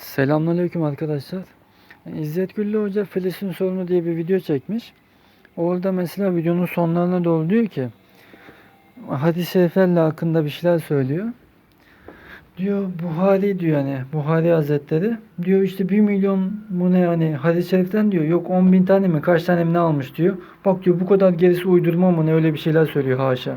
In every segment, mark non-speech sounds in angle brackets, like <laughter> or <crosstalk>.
Selamünaleyküm arkadaşlar. İzzet Güllü Hoca Filistin sorunu diye bir video çekmiş. Orada mesela videonun sonlarına doğru diyor ki hadis-i şeriflerle hakkında bir şeyler söylüyor. Diyor Buhari diyor hani Buhari Hazretleri diyor işte 1 milyon bu ne hani hadis-i şeriften diyor yok 10 bin tane mi kaç tane mi ne almış diyor. Bak diyor bu kadar gerisi uydurma mı ne öyle bir şeyler söylüyor haşa.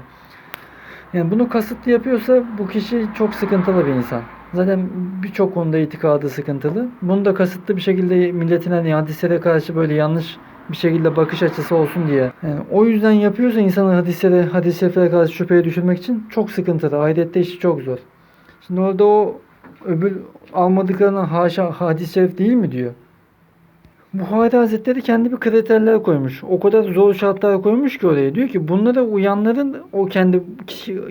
Yani bunu kasıtlı yapıyorsa bu kişi çok sıkıntılı bir insan. Zaten birçok konuda itikadı sıkıntılı. Bunu da kasıtlı bir şekilde milletin hani hadislere karşı böyle yanlış bir şekilde bakış açısı olsun diye. Yani o yüzden yapıyorsa insanı hadislere, hadis şeriflere karşı şüpheye düşürmek için çok sıkıntılı. Ahirette işi çok zor. Şimdi orada o öbür almadıklarına haşa hadis-i şerif değil mi diyor. Buhari Hazretleri kendi bir kriterler koymuş. O kadar zor şartlar koymuş ki oraya. Diyor ki bunlara uyanların o kendi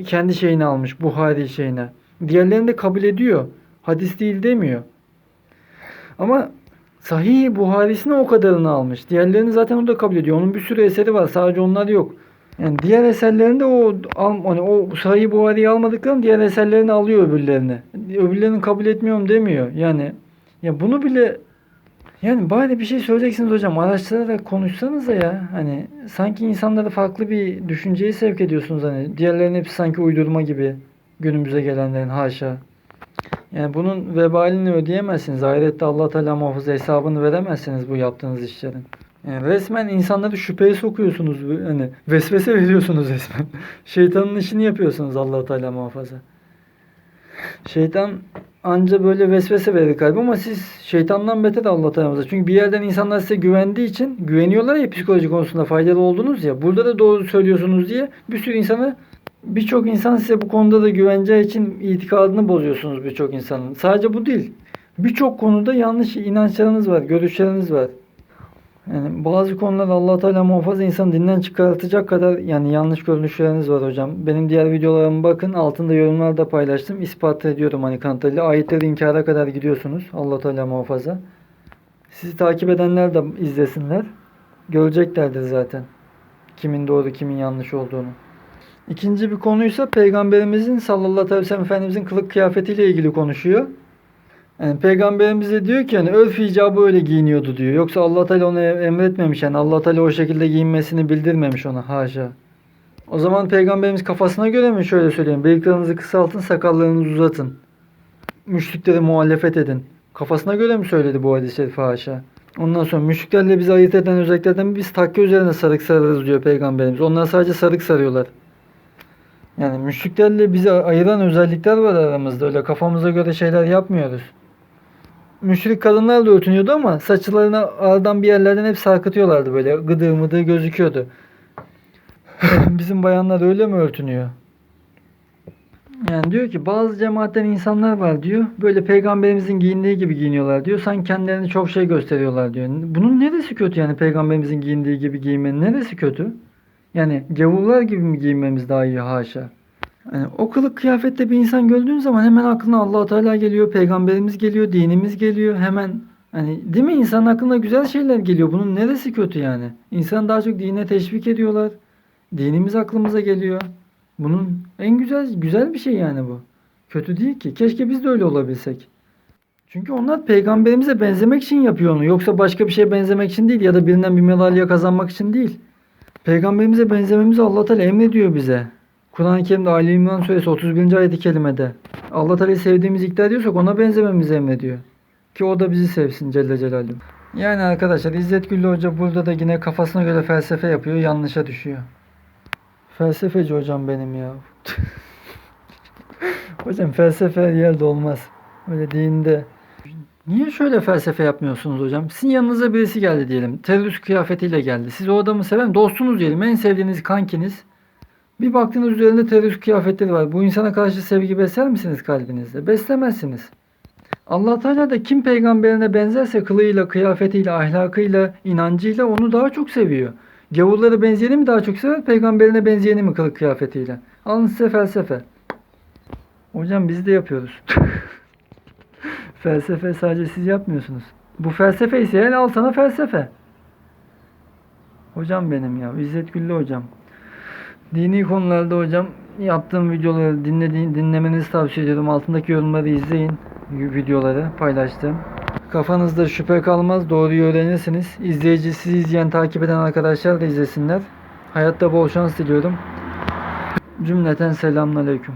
kendi şeyini almış. Buhari şeyine. Diğerlerini de kabul ediyor. Hadis değil demiyor. Ama Sahih Buhari'sine o kadarını almış. Diğerlerini zaten o da kabul ediyor. Onun bir sürü eseri var. Sadece onlar yok. Yani diğer eserlerinde o hani o Sahih Buhari'yi almadıklarını diğer eserlerini alıyor öbürlerini. Öbürlerini kabul etmiyorum demiyor. Yani ya bunu bile yani bari bir şey söyleyeceksiniz hocam. Araştırarak konuşsanıza ya. Hani sanki insanları farklı bir düşünceye sevk ediyorsunuz hani. Diğerlerinin hepsi sanki uydurma gibi. Günümüze gelenlerin haşa. Yani bunun vebalini ödeyemezsiniz. Ahirette Allah Teala muhafaza hesabını veremezsiniz bu yaptığınız işlerin. Yani resmen insanları şüpheye sokuyorsunuz. Hani vesvese <laughs> veriyorsunuz resmen. Şeytanın işini yapıyorsunuz Allah Teala muhafaza. Şeytan anca böyle vesvese verir kalbi ama siz şeytandan beter Allah Teala. Çünkü bir yerden insanlar size güvendiği için güveniyorlar ya psikoloji konusunda faydalı oldunuz ya. Burada da doğru söylüyorsunuz diye bir sürü insanı birçok insan size bu konuda da güveneceği için itikadını bozuyorsunuz birçok insanın. Sadece bu değil. Birçok konuda yanlış inançlarınız var, görüşleriniz var. Yani bazı konularda Allah Teala muhafaza insan dinden çıkartacak kadar yani yanlış görüşleriniz var hocam. Benim diğer videolarıma bakın altında yorumlarda paylaştım. İspat ediyorum hani kanıtlarıyla. Ayetleri inkara kadar gidiyorsunuz. Allah Teala muhafaza. Sizi takip edenler de izlesinler. Göreceklerdir zaten. Kimin doğru kimin yanlış olduğunu. İkinci bir konuysa Peygamberimizin sallallahu aleyhi ve sellem Efendimizin kılık kıyafetiyle ilgili konuşuyor. Yani Peygamberimiz de diyor ki yani örf icabı öyle giyiniyordu diyor. Yoksa Allah Teala ona emretmemiş yani Allah Teala o şekilde giyinmesini bildirmemiş ona haşa. O zaman Peygamberimiz kafasına göre mi şöyle söyleyeyim. Bıyıklarınızı kısaltın, sakallarınızı uzatın. Müşriklere muhalefet edin. Kafasına göre mi söyledi bu hadis-i şerifi haşa? Ondan sonra müşriklerle bizi ayırt eden özelliklerden biz takke üzerine sarık sararız diyor Peygamberimiz. Onlar sadece sarık sarıyorlar. Yani müşriklerle bizi ayıran özellikler var aramızda. Öyle kafamıza göre şeyler yapmıyoruz. Müşrik kadınlar da örtünüyordu ama saçlarını aradan bir yerlerden hep sarkıtıyorlardı böyle. Gıdığı mıdığı gözüküyordu. <laughs> Bizim bayanlar öyle mi örtünüyor? Yani diyor ki bazı cemaatten insanlar var diyor. Böyle peygamberimizin giyindiği gibi giyiniyorlar diyor. Sanki kendilerini çok şey gösteriyorlar diyor. Bunun neresi kötü yani peygamberimizin giyindiği gibi giyinmenin neresi kötü? Yani gavurlar gibi mi giyinmemiz daha iyi haşa? Yani o kılık kıyafette bir insan gördüğün zaman hemen aklına allah Teala geliyor, peygamberimiz geliyor, dinimiz geliyor. Hemen hani değil mi insanın aklına güzel şeyler geliyor. Bunun neresi kötü yani? İnsan daha çok dine teşvik ediyorlar. Dinimiz aklımıza geliyor. Bunun en güzel güzel bir şey yani bu. Kötü değil ki. Keşke biz de öyle olabilsek. Çünkü onlar peygamberimize benzemek için yapıyor onu. Yoksa başka bir şeye benzemek için değil ya da birinden bir madalya kazanmak için değil. Peygamberimize benzememizi Allah Teala emrediyor bize. Kur'an-ı Kerim'de Ali İmran Suresi 31. ayet-i kerimede Allah Teala'yı sevdiğimizi iddia ediyorsak ona benzememizi emrediyor. Ki o da bizi sevsin Celle Celaluhu. Yani arkadaşlar İzzet Güllü Hoca burada da yine kafasına göre felsefe yapıyor, yanlışa düşüyor. Felsefeci hocam benim ya. <laughs> hocam felsefe yerde olmaz. Öyle dinde. Niye şöyle felsefe yapmıyorsunuz hocam? Sizin yanınıza birisi geldi diyelim. Terörist kıyafetiyle geldi. Siz o adamı seven dostunuz diyelim. En sevdiğiniz kankiniz. Bir baktığınız üzerinde terörist kıyafetleri var. Bu insana karşı sevgi besler misiniz kalbinizde? Beslemezsiniz. Allah Teala da kim peygamberine benzerse kılığıyla, kıyafetiyle, ahlakıyla, inancıyla onu daha çok seviyor. Gavurlara benzeyeni mi daha çok sever, peygamberine benzeyeni mi kılık kıyafetiyle? Alın size felsefe. Hocam biz de yapıyoruz. <laughs> felsefe sadece siz yapmıyorsunuz. Bu felsefe ise yani al sana felsefe. Hocam benim ya. İzzet Güllü hocam. Dini konularda hocam yaptığım videoları dinlediğin, dinlemenizi tavsiye ediyorum. Altındaki yorumları izleyin. videoları paylaştım. Kafanızda şüphe kalmaz, doğruyu öğrenirsiniz. İzleyici, sizi izleyen, takip eden arkadaşlar da izlesinler. Hayatta bol şans diliyorum. Cümleten selamünaleyküm.